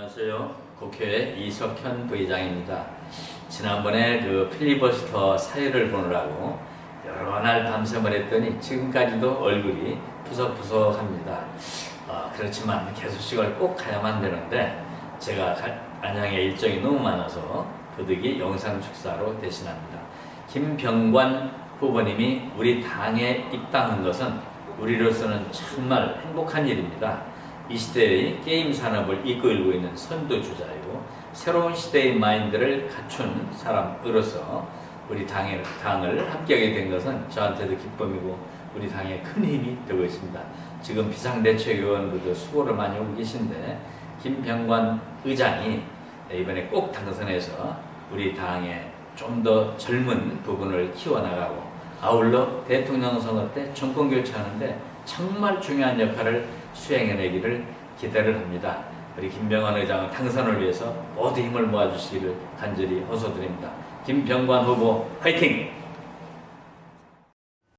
안녕하세요. 국회 이석현 부의장입니다. 지난번에 그 필리버스터 사회를 보느라고 여러 날 밤샘을 했더니 지금까지도 얼굴이 푸석푸석합니다. 아, 그렇지만 개소식을 꼭 가야만 되는데 제가 가- 안양에 일정이 너무 많아서 부득이 영상 축사로 대신합니다. 김병관 후보님이 우리 당에 입당한 것은 우리로서는 정말 행복한 일입니다. 이 시대의 게임 산업을 이끌고 있는 선두주자이고 새로운 시대의 마인드를 갖춘 사람으로서 우리 당의, 당을 합격하게 된 것은 저한테도 기쁨이고 우리 당에 큰 힘이 되고 있습니다. 지금 비상대책위원들도 수고를 많이 하고 계신데 김병관 의장이 이번에 꼭 당선해서 우리 당의 좀 더 젊은 부분을 키워나가고 아울러 대통령 선거 때 정권 교체하는데 정말 중요한 역할을 수행해내기를 기대를 합니다. 우리 김병관 의장은 당선을 위해서 모두 힘을 모아주시기를 간절히 호소드립니다. 김병관 후보 화이팅!